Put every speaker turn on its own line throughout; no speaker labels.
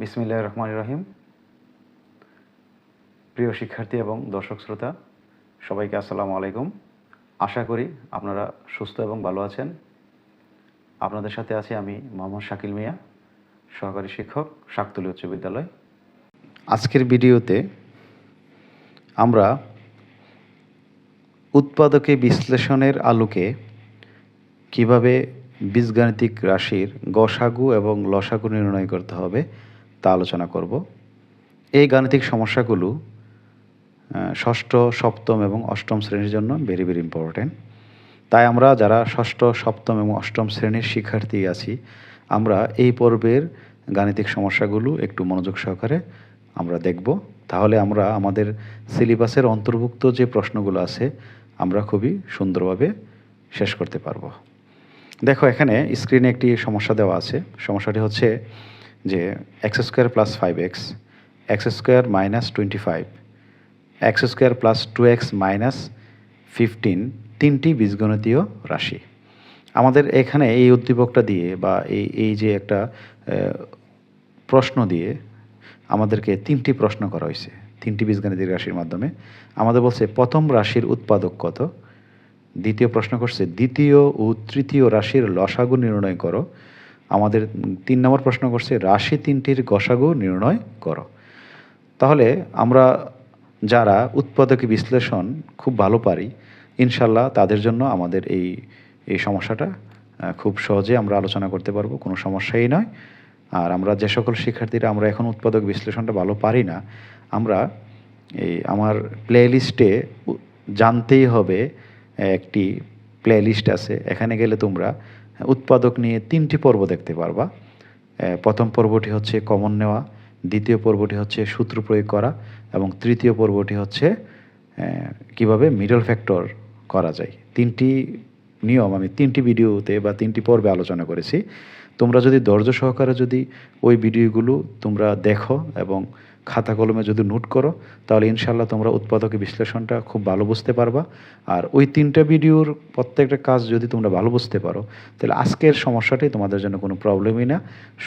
বিসমিল্লাহ রহমান রহিম। প্রিয় শিক্ষার্থী এবং দর্শক শ্রোতা, সবাইকে আসসালামু আলাইকুম। আশা করি আপনারা সুস্থ এবং ভালো আছেন। আপনাদের সাথে আছি আমি মোহাম্মদ শাকিল মিয়া, সহকারী শিক্ষক, শাকতুলি উচ্চ বিদ্যালয়। আজকের ভিডিওতে আমরা উৎপাদকে বিশ্লেষণের আলোকে কীভাবে বীজগাণিতিক রাশির গসাগু এবং লসাগু নির্ণয় করতে হবে তা আলোচনা করব। এই গাণিতিক সমস্যাগুলো ষষ্ঠ, সপ্তম এবং অষ্টম শ্রেণির জন্য ভেরি ভেরি ইম্পর্ট্যান্ট তাই আমরা যারা ষষ্ঠ, সপ্তম এবং অষ্টম শ্রেণির শিক্ষার্থী আছি, আমরা এই পর্বের গাণিতিক সমস্যাগুলো একটু মনোযোগ সহকারে আমরা দেখব। তাহলে আমরা আমাদের সিলেবাসের অন্তর্ভুক্ত যে প্রশ্নগুলো আছে, আমরা খুবই সুন্দরভাবে শেষ করতে পারব। দেখো, এখানে স্ক্রিনে একটি সমস্যা দেওয়া আছে। সমস্যাটি হচ্ছে যে X square plus five X X square minus twenty five X square plus two X minus fifteen তিনটি বীজগণিতীয় রাশি। আমাদের এখানে এই উদ্দীপকটা দিয়ে বা এই এই যে একটা প্রশ্ন দিয়ে আমাদেরকে তিনটি প্রশ্ন করা হয়েছে, তিনটি বীজগণিতিক রাশির মাধ্যমে। আমাদের বলছে, প্রথম রাশির উৎপাদক কত? দ্বিতীয় প্রশ্ন করছে, দ্বিতীয় ও তৃতীয় রাশির লসাগু নির্ণয় করো। আমাদের তিন নম্বর প্রশ্ন করছে, রাশি তিনটির গসাগু নির্ণয় করো। তাহলে আমরা যারা উৎপাদক বিশ্লেষণ খুব ভালো পারি, ইনশাল্লাহ তাদের জন্য আমাদের এই এই সমস্যাটা খুব সহজে আমরা আলোচনা করতে পারব, কোনো সমস্যাই নয়। আর আমরা যে সকল শিক্ষার্থীরা আমরা এখন উৎপাদক বিশ্লেষণটা ভালো পারি না, আমরা এই আমার প্লে লিস্টে জানতেই হবে একটি প্লে লিস্ট আছে, এখানে গেলে তোমরা উৎপাদক নিয়ে তিনটি পর্ব দেখতে পারবা। প্রথম পর্বটি হচ্ছে কমন নেওয়া, দ্বিতীয় পর্বটি হচ্ছে সূত্র প্রয়োগ করা, এবং তৃতীয় পর্বটি হচ্ছে কীভাবে মিডল ফ্যাক্টর করা যায়। তিনটি নিয়ম আমি তিনটি ভিডিওতে বা তিনটি পর্বে আলোচনা করেছি। তোমরা যদি ধৈর্য সহকারে যদি ওই ভিডিওগুলো তোমরা দেখো এবং খাতা কলমে যদি নোট করো, তাহলে ইনশাল্লাহ তোমরা উৎপাদকের বিশ্লেষণটা খুব ভালো বুঝতে পারবা। আর ওই তিনটা ভিডিওর প্রত্যেকটা কাজ যদি তোমরা ভালো বুঝতে পারো, তাহলে আজকের সমস্যাটাই তোমাদের জন্য কোনো প্রবলেমই না।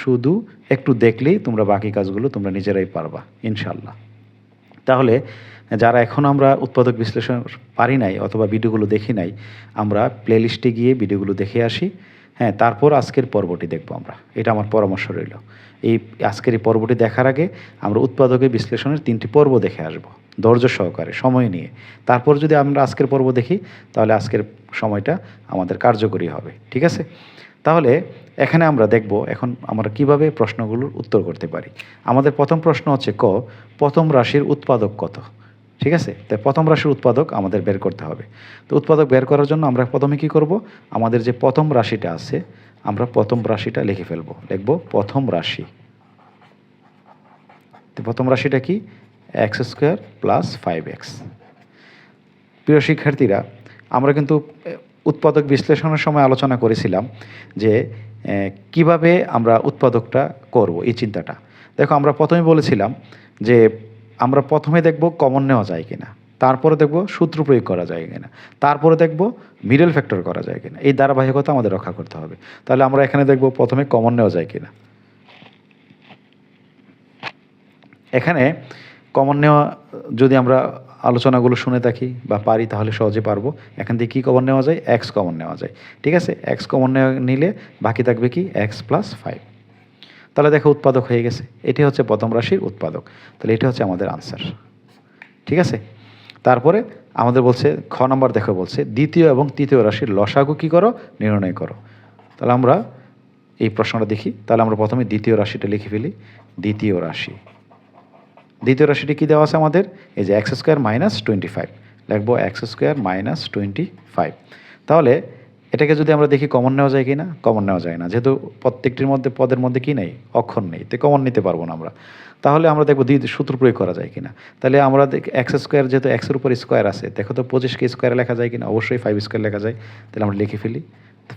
শুধু একটু দেখলেই তোমরা বাকি কাজগুলো তোমরা নিজেরাই পারবা ইনশাল্লাহ তাহলে যারা এখন আমরা উৎপাদক বিশ্লেষণ পারি নাই অথবা ভিডিওগুলো দেখি নাই, আমরা প্লেলিস্টে গিয়ে ভিডিওগুলো দেখে আসি। হ্যাঁ তারপর আজকের পর্বটি দেখব আমরা। এটা আমার পরামর্শ রইল। এই আজকের এই পর্বটি দেখার আগে আমরা উৎপাদকের বিশ্লেষণের তিনটি পর্ব দেখে আসব। ধৈর্য সহকারে, সময় নিয়ে। তারপর যদি আমরা আজকের পর্ব দেখি, তাহলে আজকের সময়টা আমাদের কার্যকরী হবে। ঠিক আছে? তাহলে এখানে আমরা দেখব এখন আমরা কীভাবে প্রশ্নগুলোর উত্তর করতে পারি। আমাদের প্রথম প্রশ্ন হচ্ছে ক, প্রথম রাশির উৎপাদক কত? ঠিক আছে? তাই প্রথম রাশির উৎপাদক আমাদের বের করতে হবে। তো উৎপাদক বের করার জন্য আমরা প্রথমে কি করব? আমাদের যে প্রথম রাশিটা আছে আমরা প্রথম রাশিটা লিখে ফেলব। লিখব প্রথম রাশি। তো প্রথম রাশিটা কি? X square plus five X. প্রিয় শিক্ষার্থীরা, আমরা কিন্তু উৎপাদক বিশ্লেষণের সময় আলোচনা করেছিলাম যে কীভাবে আমরা উৎপাদকটা করব এই চিন্তাটা। দেখো, আমরা প্রথমে বলেছিলাম যে, আমরা প্রথমে দেখব কমন নেওয়া যায় কিনা। তারপরে দেখব সূত্র প্রয়োগ করা যায় কিনা। তারপরে দেখব মিডল ফ্যাক্টর করা যায় কিনা। এই ধারাবাহিকতা আমাদের রক্ষা করতে হবে। তাহলে আমরা এখানে দেখব প্রথমে কমন নেওয়া যায় কিনা। এখানে কমন নেওয়া, যদি আমরা আলোচনাগুলো শুনে থাকি বা পারি তাহলে সহজে পারব। এখান থেকে কী কমন নেওয়া যায়? এক্স কমন নেওয়া যায়। ঠিক আছে? এক্স কমন নেওয়া, নিলে বাকি থাকবে কি? এক্স প্লাস ফাইভ তাহলে দেখো উৎপাদক হয়ে গেছে। এটি হচ্ছে প্রথম রাশির উৎপাদক। তাহলে এটা হচ্ছে আমাদের আনসার ঠিক আছে? তারপরে আমাদের বলছে, খ নম্বর দেখো বলছে, দ্বিতীয় এবং তৃতীয় রাশির লসাগু কী করো? নির্ণয় করো। তাহলে আমরা এই প্রশ্নটা দেখি। তাহলে আমরা প্রথমে দ্বিতীয় রাশিটা লিখে ফেলি। দ্বিতীয় রাশি। দ্বিতীয় রাশিটি কী দেওয়া আছে আমাদের? এই যে X square minus twenty five লিখব X square minus twenty five তাহলে এটাকে যদি আমরা দেখি কমন নেওয়া যায় কি না? কমন নেওয়া যায় না। যেহেতু প্রত্যেকটির মধ্যে, পদের মধ্যে কি নেই? অক্ষর নেই। তো কমন নিতে পারব না আমরা। তাহলে আমরা দেখব দ্বি সূত্র প্রয়োগ করা যায় কিনা তাহলে আমরা দেখ এক্স স্কোয়ার যেহেতু এক্সের উপর স্কোয়ার আছে, দেখো তো পঁচিশকে স্কোয়ারে লেখা যায় কিনা অবশ্যই ফাইভ স্কোয়ার লেখা যায়। তাহলে আমরা লিখে ফেলি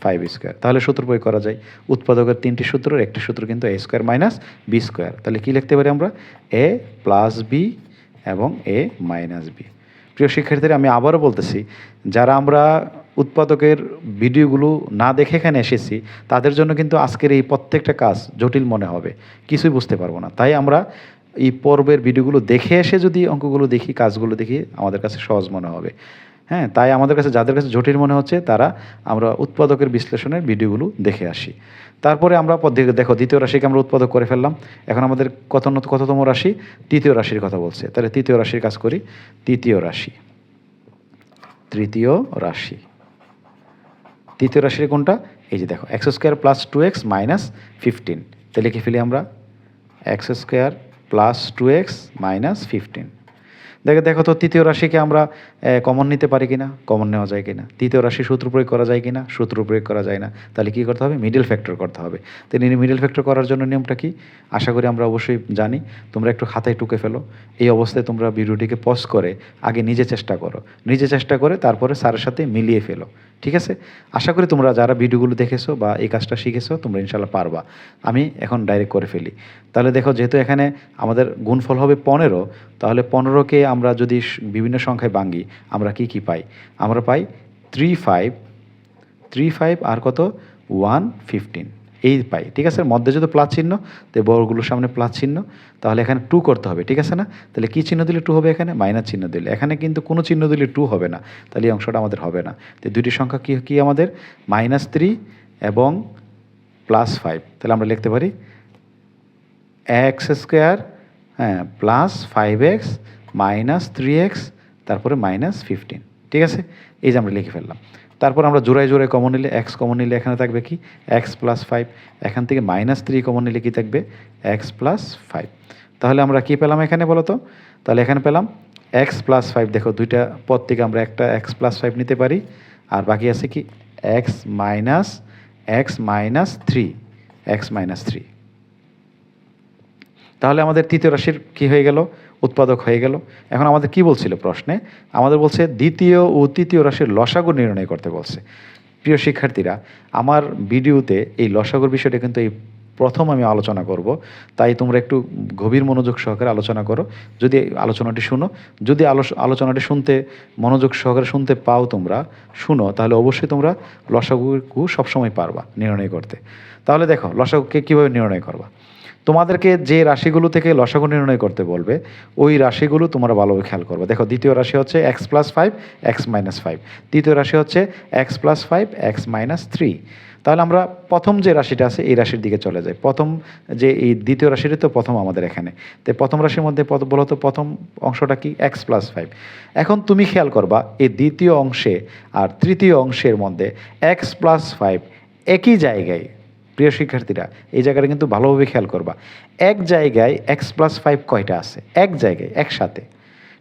ফাইভ স্কোয়ার তাহলে সূত্র প্রয়োগ করা যায়। উৎপাদকের তিনটি সূত্রের একটি সূত্র কিন্তু A square minus B square তাহলে কী লিখতে পারি আমরা? এ প্লাস বি এবং এ মাইনাস বি প্রিয় শিক্ষার্থীরা, আমি আবারও বলতেছি, যারা আমরা উৎপাদকের ভিডিওগুলো না দেখে এখানে এসেছি, তাদের জন্য কিন্তু আজকের এই প্রত্যেকটা কাজ জটিল মনে হবে। কিছুই বুঝতে পারব না। তাই আমরা এই পর্বের ভিডিওগুলো দেখে এসে যদি অঙ্কগুলো দেখি, কাজগুলো দেখি, আমাদের কাছে সহজ মনে হবে। হ্যাঁ তাই আমাদের কাছে, যাদের কাছে জটিল মনে হচ্ছে, তারা আমরা উৎপাদকের বিশ্লেষণের ভিডিওগুলো দেখে আসি। তারপরে আমরা দেখো দ্বিতীয় রাশিকে আমরা উৎপাদক করে ফেললাম। এখন আমাদের কত কততম রাশি? তৃতীয় রাশির কথা বলছে। তাহলে তৃতীয় রাশির কাজ করি। তৃতীয় রাশি। তৃতীয় রাশি। তৃতীয় রাশির কোনটা? এই যে দেখো X square plus two X minus fifteen তাহলে লিখে ফেলি আমরা X square plus two X minus fifteen দেখো দেখো তো তৃতীয় রাশিকে আমরা কমন নিতে পারি কিনা? কমন নেওয়া যায় কিনা? তৃতীয় রাশি সূত্র প্রয়োগ করা যায় কিনা? সূত্র প্রয়োগ করা যায় না। তাহলে কী করতে হবে? মিডল ফ্যাক্টর করতে হবে। তো মিডিল ফ্যাক্টর করার জন্য নিয়মটা কি? আশা করি আমরা অবশ্যই জানি। তোমরা একটু খাতায় টুকে ফেলো। এই অবস্থায় তোমরা ভিডিওটিকে পজ করে, আগে নিজে চেষ্টা করো। নিজে চেষ্টা করে তারপরে স্যারের সাথে মিলিয়ে ফেলো। ঠিক আছে? আশা করি তোমরা যারা ভিডিওগুলো দেখেছ বা এই কাজটা শিখেছো, তোমরা ইনশাল্লাহ পারবা। আমি এখন ডাইরেক্ট করে ফেলি। তাহলে দেখো, যেহেতু এখানে আমাদের গুণফল হবে পনেরো তাহলে পনেরোকে আমরা যদি বিভিন্ন সংখ্যায় ভাঙি আমরা কি কি পাই? আমরা পাই থ্রি ফাইভ থ্রি ফাইভ আর কত? ওয়ান ফিফটিন এই পাই, ঠিক আছে? মধ্যে যদি প্লাস চিহ্ন, তো বড়গুলোর সামনে প্লাস চিহ্ন, তাহলে এখানে টু করতে হবে, ঠিক আছে না? তাহলে কী চিহ্ন দিলে টু হবে এখানে? মাইনাস চিহ্ন দিলে। এখানে কিন্তু কোনো চিহ্ন দিলে টু হবে না, তাহলে এই অংশটা আমাদের হবে না। তো দুইটি সংখ্যা কী কী আমাদের? মাইনাস থ্রি এবং প্লাস ফাইভ তাহলে আমরা লিখতে পারি এক্স স্কোয়ার হ্যাঁ plus five X minus three X তারপরে মাইনাস ফিফটিন ঠিক আছে? এই যে আমরা লিখে ফেললাম। তারপর আমরা জোড়ায় জোড়ায় কমন নিলে এক্স কমন নিলে এখানে থাকবে কি? এক্স প্লাস ফাইভ এখান থেকে মাইনাস থ্রি কমন নিলে কি থাকবে? এক্স প্লাস ফাইভ তাহলে আমরা কি পেলাম এখানে বলো তো? তাহলে এখানে পেলাম এক্স প্লাস ফাইভ দেখো, দুইটা পদ থেকে আমরা একটা এক্স প্লাস ফাইভ নিতে পারি। আর বাকি আছে কি? X minus X minus three X minus three তাহলে আমাদের তৃতীয় রাশির কি হয়ে গেল? উৎপাদক হয়ে গেল। এখন আমাদের কি বলছিল প্রশ্নে? আমাদের বলছে, দ্বিতীয় ও তৃতীয় রাশির লসাগু নির্ণয় করতে বলছে। প্রিয় শিক্ষার্থীরা, আমার ভিডিওতে এই লসাগুর বিষয়টা কিন্তু এই প্রথম আমি আলোচনা করব। তাই তোমরা একটু গভীর মনোযোগ সহকারে আলোচনা করো। যদি আলোচনাটি শুনো, যদি আলোচ- আলোচনাটি শুনতে, মনোযোগ সহকারে শুনতে পাও তোমরা, শুনো, তাহলে অবশ্যই তোমরা লসাগু সবসময় পারবা নির্ণয় করতে। তাহলে দেখো, লসাগুকে কীভাবে নির্ণয় করবা? তোমাদেরকে যে রাশিগুলো থেকে লসাগু নির্ণয় করতে বলবে, ওই রাশিগুলো তোমরা ভালোভাবে খেয়াল করবে। দেখো, দ্বিতীয় রাশি হচ্ছে X plus five X minus five তৃতীয় রাশি হচ্ছে X plus five X minus three তাহলে আমরা প্রথম যে রাশিটা আছে, এই রাশির দিকে চলে যাই। প্রথম যে এই দ্বিতীয় রাশিটি, তো প্রথম আমাদের এখানে। তো প্রথম রাশির মধ্যে পদ- বলো তো, প্রথম অংশটা কি? এক্স প্লাস ফাইভ এখন তুমি খেয়াল করবা, এই দ্বিতীয় অংশে আর তৃতীয় অংশের মধ্যে এক্স প্লাস ফাইভ একই জায়গায় প্রিয় শিক্ষার্থীরা, এই জায়গাটা কিন্তু ভালোভাবে খেয়াল করবা। এক জায়গায় এক্স প্লাস ফাইভ কয়টা আছে? এক জায়গায়, একসাথে।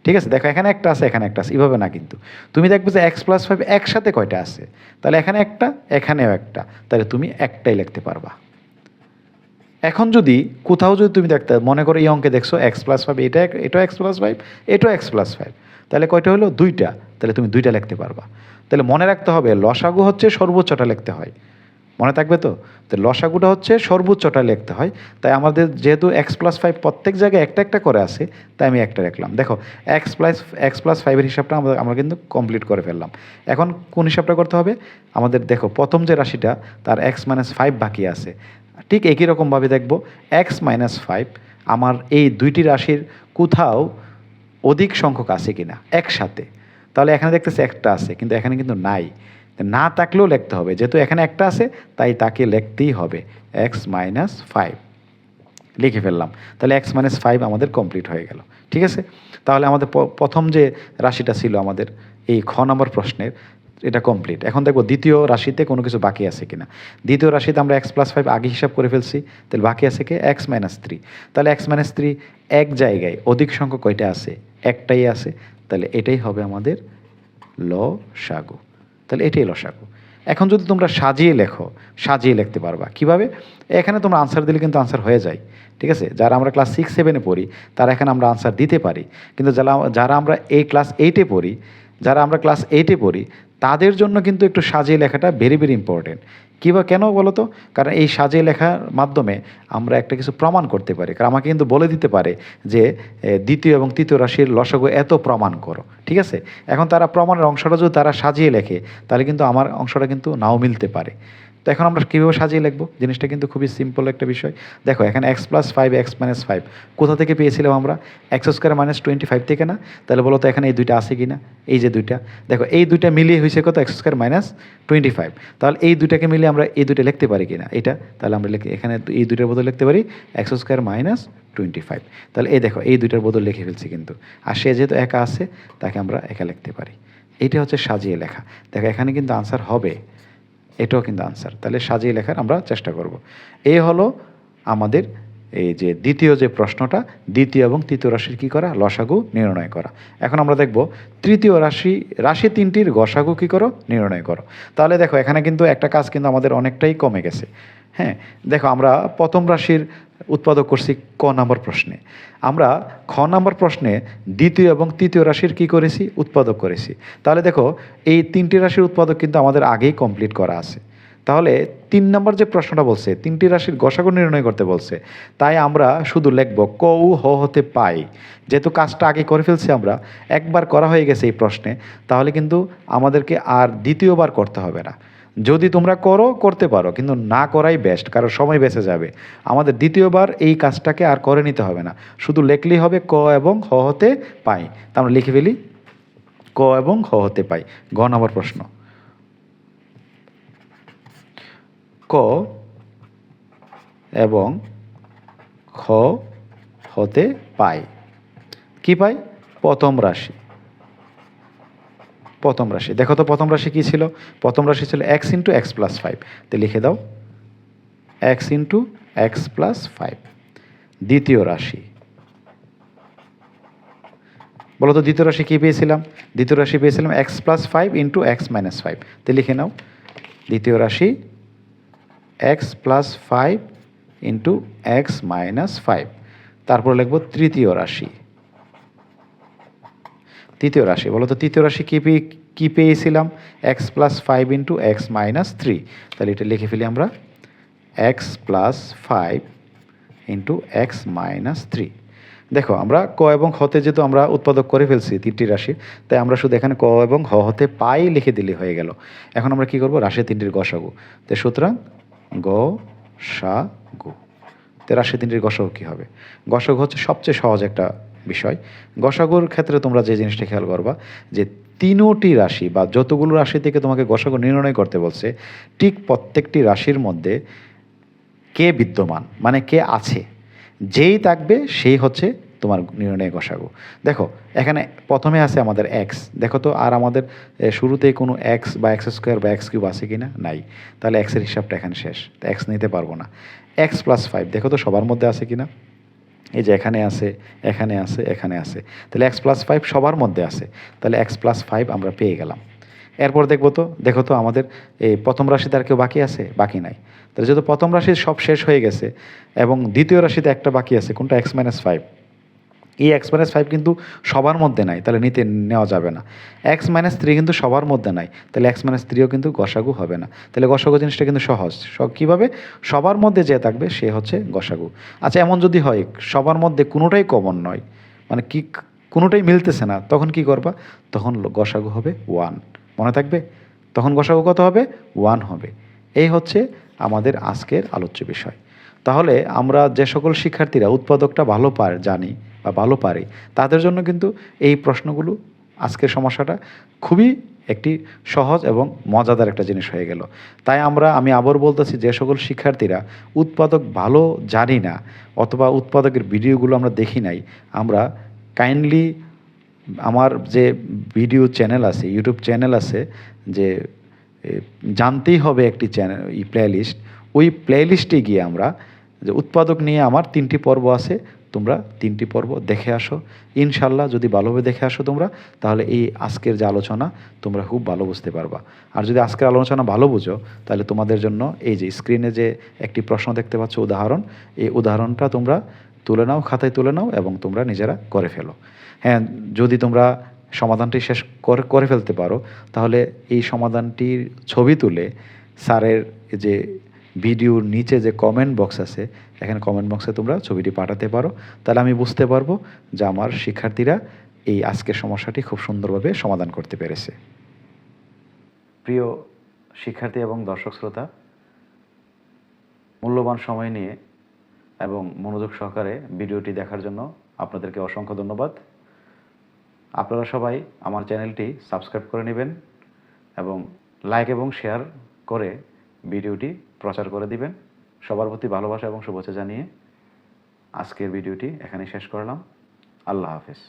ঠিক আছে? দেখো, এখানে একটা আছে, এখানে একটা আছে, এভাবে না কিন্তু। তুমি দেখবে যে এক্স প্লাস ফাইভ একসাথে কয়টা আছে? তাহলে এখানে একটা, এখানেও একটা। তাহলে তুমি একটাই লিখতে পারবা। এখন যদি কোথাও যদি তুমি দেখতে, মনে করো এই অঙ্কে দেখছ এক্স প্লাস ফাইভ এটা এটাও এক্স প্লাস ফাইভ এটাও এক্স প্লাস ফাইভ তাহলে কয়টা হলো? দুইটা। তাহলে তুমি দুইটা লিখতে পারবা। তাহলে মনে রাখতে হবে, লসাগু হচ্ছে সর্বোচ্চটা লিখতে হয়। মনে থাকবে তো? তো লসাগুটা হচ্ছে সর্বোচ্চটা লিখতে হয়। তাই আমাদের যেহেতু এক্স প্লাস ফাইভ প্রত্যেক জায়গায় একটা একটা করে আছে, তাই আমি একটা রাখলাম দেখো এক্স প্লাস এক্স প্লাস ফাইভের হিসাবটা আমরা আমরা কিন্তু কমপ্লিট করে ফেললাম। এখন কোন হিসাবটা করতে হবে? আমাদের দেখো, প্রথম যে রাশিটা, তার এক্স মাইনাস ফাইভ বাকি আছে। ঠিক একই রকমভাবে দেখব এক্স মাইনাস ফাইভ আমার এই দুইটি রাশির কোথাও অধিক সংখ্যক আছে কিনা? একসাথে। তাহলে এখানে দেখতেছি একটা আছে, কিন্তু এখানে কিন্তু নাই। না থাকলেও লিখতে হবে। যেহেতু এখানে একটা আছে, তাই তাকে লিখতেই হবে। এক্স মাইনাস ফাইভ লিখে ফেললাম। তাহলে এক্স মাইনাস ফাইভ আমাদের কমপ্লিট হয়ে গেল। ঠিক আছে? তাহলে আমাদের প্রথম যে রাশিটা ছিল আমাদের, এই খ নম্বর প্রশ্নের, এটা কমপ্লিট এখন দেখব দ্বিতীয় রাশিতে কোনো কিছু বাকি আছে কিনা। দ্বিতীয় রাশিতে আমরা এক্স প্লাস ফাইভ আগে হিসাব করে ফেলছি। তাহলে বাকি আছে কি? এক্স মাইনাস থ্রি তাহলে এক্স মাইনাস থ্রি এক জায়গায় অধিক সংখ্যক কয়টা আছে? একটাই আছে। তাহলে এটাই হবে আমাদের ল সাগু। তাহলে এটাই লসাগু। এখন যদি তোমরা সাজিয়ে লেখো, সাজিয়ে লিখতে পারবা। কীভাবে? এখানে তোমরা আনসার দিলে কিন্তু আনসার হয়ে যায়, ঠিক আছে? যারা আমরা ক্লাস সিক্স সেভেনে পড়ি, তারা এখানে আমরা আনসার দিতে পারি। কিন্তু যারা যারা আমরা এই ক্লাস এইটে পড়ি, যারা আমরা ক্লাস এইটে পড়ি তাদের জন্য কিন্তু একটু সাজিয়ে লেখাটা ভেরি ভেরি ইম্পর্টেন্ট কী বা কেন বলো তো কারণ এই সাজিয়ে লেখার মাধ্যমে আমরা একটা কিছু প্রমাণ করতে পারি। কারণ আমাকে কিন্তু বলে দিতে পারে যে দ্বিতীয় এবং তৃতীয় রাশির লসাগু এত প্রমাণ করো, ঠিক আছে? এখন তারা প্রমাণের অংশটা যদি তারা সাজিয়ে লেখে, তাহলে কিন্তু আমার অংশটা কিন্তু নাও মিলতে পারে। তো এখন আমরা কীভাবে সাজিয়ে লিখব? জিনিসটা কিন্তু খুবই সিম্পল একটা বিষয়। দেখো, এখানে X plus five X minus five কোথা থেকে পেয়েছিলাম আমরা? X square minus twenty five থেকে না? তাহলে বলো তো এখানে এই দুইটা আছে কি না এই যে দুইটা। দেখো, এই দুইটা মিলিয়ে হয়েছে কত? X square minus twenty five তাহলে এই দুইটাকে মিলিয়ে আমরা এই দুইটা লিখতে পারি কি না এটা? তাহলে আমরা লিখে, এখানে এই দুইটার বদলে লিখতে পারি X square minus twenty five তাহলে এই দেখো, এই দুইটার বদল লিখে ফেলছি কিন্তু। আর সে যেহেতু একা আছে, তাকে আমরা একা লিখতে পারি। এটা হচ্ছে সাজিয়ে লেখা। দেখো, এখানে কিন্তু আনসার হবে। এটাও কিন্তু আনসার তাহলে সাজিয়ে লেখার আমরা চেষ্টা করব। এই হলো আমাদের এই যে দ্বিতীয় যে প্রশ্নটা, দ্বিতীয় এবং তৃতীয় রাশির কী করা? লসাগু নির্ণয় করা। এখন আমরা দেখব, তৃতীয় রাশি রাশি তিনটির গসাগু কী করো? নির্ণয় করো। তাহলে দেখো, এখানে কিন্তু একটা কাজ কিন্তু আমাদের অনেকটাই কমে গেছে। হ্যাঁ দেখো আমরা প্রথম রাশির উৎপাদক করছি ক নম্বর প্রশ্নে। আমরা খ নম্বর প্রশ্নে দ্বিতীয় এবং তৃতীয় রাশির কি করেছি? উৎপাদক করেছি। তাহলে দেখো, এই তিনটি রাশির উৎপাদক কিন্তু আমাদের আগেই কমপ্লিট করা আছে। তাহলে তিন নম্বর যে প্রশ্নটা বলছে, তিনটি রাশির গসাগু নির্ণয় করতে বলছে, তাই আমরা শুধু লিখব ক, উ, হ, হতে পাই। যেহেতু কাজটা আগে করে ফেলছি আমরা, একবার করা হয়ে গেছে এই প্রশ্নে, তাহলে কিন্তু আমাদেরকে আর দ্বিতীয়বার করতে হবে না। যদি তোমরা করো, করতে পারো, কিন্তু না করাই বেস্ট কারণ সময় বেঁচে যাবে। আমাদের দ্বিতীয়বার এই কাজটাকে আর করে নিতে হবে না। শুধু লেখলেই হবে ক এবং হ হতে পাই। তা আমরা লিখে ফেলি, ক এবং হ হতে পাই। গ নম্বর প্রশ্ন। ক এবং খ হতে পাই। কি পাই? প্রথম রাশি। প্রথম রাশি। দেখো তো প্রথম রাশি কী ছিল? প্রথম রাশি ছিল X into X plus five তো লিখে দাও। X into X plus five দ্বিতীয় রাশি। বলো তো, দ্বিতীয় রাশি কী পেয়েছিলাম? দ্বিতীয় রাশি পেয়েছিলাম X plus five into X minus five তো লিখে নাও। দ্বিতীয় রাশি X plus five into X minus five তারপর লিখব তৃতীয় রাশি। তৃতীয় রাশি। বলো তো, তৃতীয় রাশি কী পেয়ে কী পেয়েছিলাম? X plus five into X minus three তাহলে এটা লিখে ফেলি আমরা। X plus five into X minus three দেখো, আমরা ক এবং হতে যেহেতু আমরা উৎপাদক করে ফেলছি তিনটি রাশি তাই আমরা শুধু এখানে ক এবং হ হতে পাই লিখে দিলে হয়ে গেল। এখন আমরা কি করব? রাশি তিনটির গসাগু। তো সুতরাং গ, সা, গু। তো রাশি তিনটির গসাগু কী হবে? গসাগু হচ্ছে সবচেয়ে সহজ একটা বিষয়। গসাগুর ক্ষেত্রে তোমরা যে জিনিসটা খেয়াল করবা, যে তিনোটি রাশি বা যতগুলো রাশি থেকে তোমাকে গসাগর নির্ণয় করতে বলছে, ঠিক প্রত্যেকটি রাশির মধ্যে কে বিদ্যমান মানে কে আছে? যেই থাকবে, সেই হচ্ছে তোমার নির্ণয় গসাগু। দেখো, এখানে প্রথমে আছে আমাদের এক্স দেখো তো, আর আমাদের শুরুতে কোনো এক্স বা এক্স স্কোয়ার বা এক্স কিউব আছে কি না নাই। তাহলে এক্সের হিসাবটা এখানে শেষ। এক্স নিতে পারব না। এক্স প্লাস ফাইভ দেখো তো সবার মধ্যে আছে কি না এই যে এখানে আছে এখানে আছে এখানে আছে। তাহলে এক্স প্লাস ফাইভ সবার মধ্যে আছে। তাহলে এক্স প্লাস ফাইভ আমরা পেয়ে গেলাম। এরপর দেখব তো, দেখো তো আমাদের এই প্রথম রাশিতে আর কেউ বাকি আছে? বাকি নাই। তাহলে যেহেতু প্রথম রাশি সব শেষ হয়ে গেছে, এবং দ্বিতীয় রাশিতে একটা বাকি আছে, কোনটা? এক্স মাইনাস ফাইভ এই এক্স মাইনাস ফাইভ কিন্তু সবার মধ্যে নাই, তাহলে নিতে নেওয়া যাবে না। এক্স মাইনাস থ্রি কিন্তু সবার মধ্যে নাই, তাহলে এক্স মাইনাস থ্রিও কিন্তু গসাগু হবে না। তাহলে গসাগু জিনিসটা কিন্তু সহজ। সব কীভাবে? সবার মধ্যে যে থাকবে, সে হচ্ছে গসাগু। আচ্ছা এমন যদি হয়, সবার মধ্যে কোনোটাই কমন নয় মানে কি কোনোটাই মিলতেছে না, তখন কি করবা? তখন গসাগু হবে ওয়ান মনে থাকবে? তখন গসাগু কত হবে? ওয়ান হবে। এই হচ্ছে আমাদের আজকের আলোচ্য বিষয়। তাহলে আমরা যে সকল শিক্ষার্থীরা উৎপাদকটা ভালো পার জানি বা ভালো পারে, তাদের জন্য কিন্তু এই প্রশ্নগুলো আজকের সমস্যাটা খুবই একটি সহজ এবং মজাদার একটা জিনিস হয়ে গেল। তাই আমরা, আমি আবার বলতেছি যে সকল শিক্ষার্থীরা উৎপাদক ভালো জানি না অথবা উৎপাদকের ভিডিওগুলো আমরা দেখি নাই, আমরা কাইন্ডলি আমার যে ভিডিও চ্যানেল আছে ইউটিউব চ্যানেল আছে, যে জানতেই হবে একটি চ্যানেল ই প্লেলিস্ট ওই প্লে প্লেলিস্টে গিয়ে আমরা যে উৎপাদক নিয়ে আমার তিনটি পর্ব আছে তোমরা তিনটি পর্ব দেখে আসো। ইনশাল্লাহ যদি ভালোভাবে দেখে আসো তোমরা, তাহলে এই আজকের যে আলোচনা, তোমরা খুব ভালো বুঝতে পারবা। আর যদি আজকের আলোচনা ভালো বুঝো, তাহলে তোমাদের জন্য এই যে স্ক্রিনে যে একটি প্রশ্ন দেখতে পাচ্ছ, উদাহরণ, এই উদাহরণটা তোমরা তুলে নাও, খাতায় তুলে নাও এবং তোমরা নিজেরা করে ফেলো। হ্যাঁ যদি তোমরা সমাধানটি শেষ করে ফেলতে পারো, তাহলে এই সমাধানটির ছবি তুলে স্যারের যে ভিডিওর নিচে যে কমেন্ট বক্স আছে এখানে কমেন্ট বক্সে তোমরা ছবিটি পাঠাতে পারো। তাহলে আমি বুঝতে পারব যে আমার শিক্ষার্থীরা এই আজকের সমস্যাটি খুব সুন্দরভাবে সমাধান করতে পেরেছে। প্রিয় শিক্ষার্থী এবং দর্শক শ্রোতা, মূল্যবান সময় নিয়ে এবং মনোযোগ সহকারে ভিডিওটি দেখার জন্য আপনাদেরকে অসংখ্য ধন্যবাদ। আপনারা সবাই আমার চ্যানেলটি সাবস্ক্রাইব করে নেবেন এবং লাইক এবং শেয়ার করে ভিডিওটি প্রচার করে দিবেন। সবার প্রতি ভালোবাসা এবং শুভেচ্ছা জানিয়ে আজকের ভিডিওটি এখানে শেষ করলাম। আল্লাহ হাফেজ।